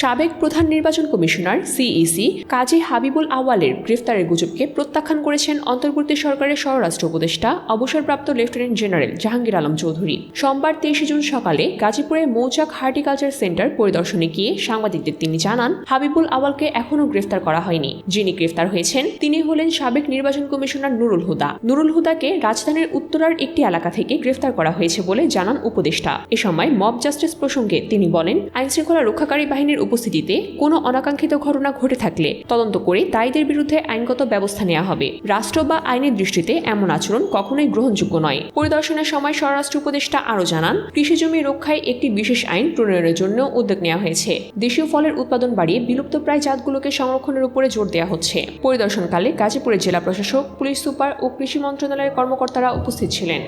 সাবেক প্রধান নির্বাচন কমিশনার সিইসি কাজী হাবিবুল আওয়ালের গ্রেফতারের গুজবকে প্রত্যাখ্যান করেছেন অন্তর্বর্তী সরকারের স্বরাষ্ট্র উপদেষ্টা, অবসরপ্রাপ্ত লেফটেন্যান্ট জেনারেল জাহাঙ্গীর আলম চৌধুরী। সোমবার তেইশে জুন সকালে গাজীপুরের মৌচাক হার্টিকালচার সেন্টার পরিদর্শনে গিয়ে সাংবাদিকদের তিনি জানান, হাবিবুল আওয়ালকে এখনও গ্রেফতার করা হয়নি। যিনি গ্রেফতার হয়েছেন, তিনি হলেন সাবেক নির্বাচন কমিশনার নুরুল হুদা। নুরুল হুদাকে রাজধানীর উত্তরার একটি এলাকা থেকে গ্রেফতার করা হয়েছে বলে জানান উপদেষ্টা। এ সময় মব জাস্টিস প্রসঙ্গে তিনি বলেন, আইনশৃঙ্খলা রক্ষাকারী বাহিনীর উপস্থিতিতে কোনো অনাকাঙ্ক্ষিত ঘটনা ঘটে থাকলে তদন্ত করে দায়ীদের বিরুদ্ধে আইনগত ব্যবস্থা নেওয়া হবে। রাষ্ট্র বা আইনের দৃষ্টিতে এমন আচরণ কখনোই গ্রহণযোগ্য নয়। পরিদর্শনের সময় স্বরাষ্ট্র উপদেষ্টা আরও জানান, কৃষি জমি রক্ষায় একটি বিশেষ আইন প্রণয়নের জন্য উদ্যোগ নেওয়া হয়েছে। দেশীয় ফলের উৎপাদন বাড়িয়ে বিলুপ্তপ্রায় জাতগুলোকে সংরক্ষণের উপরে জোর দেওয়া হচ্ছে। পরিদর্শনকালে গাজীপুরের জেলা প্রশাসক, পুলিশ সুপার ও কৃষি মন্ত্রণালয়ের কর্মকর্তারা উপস্থিত ছিলেন।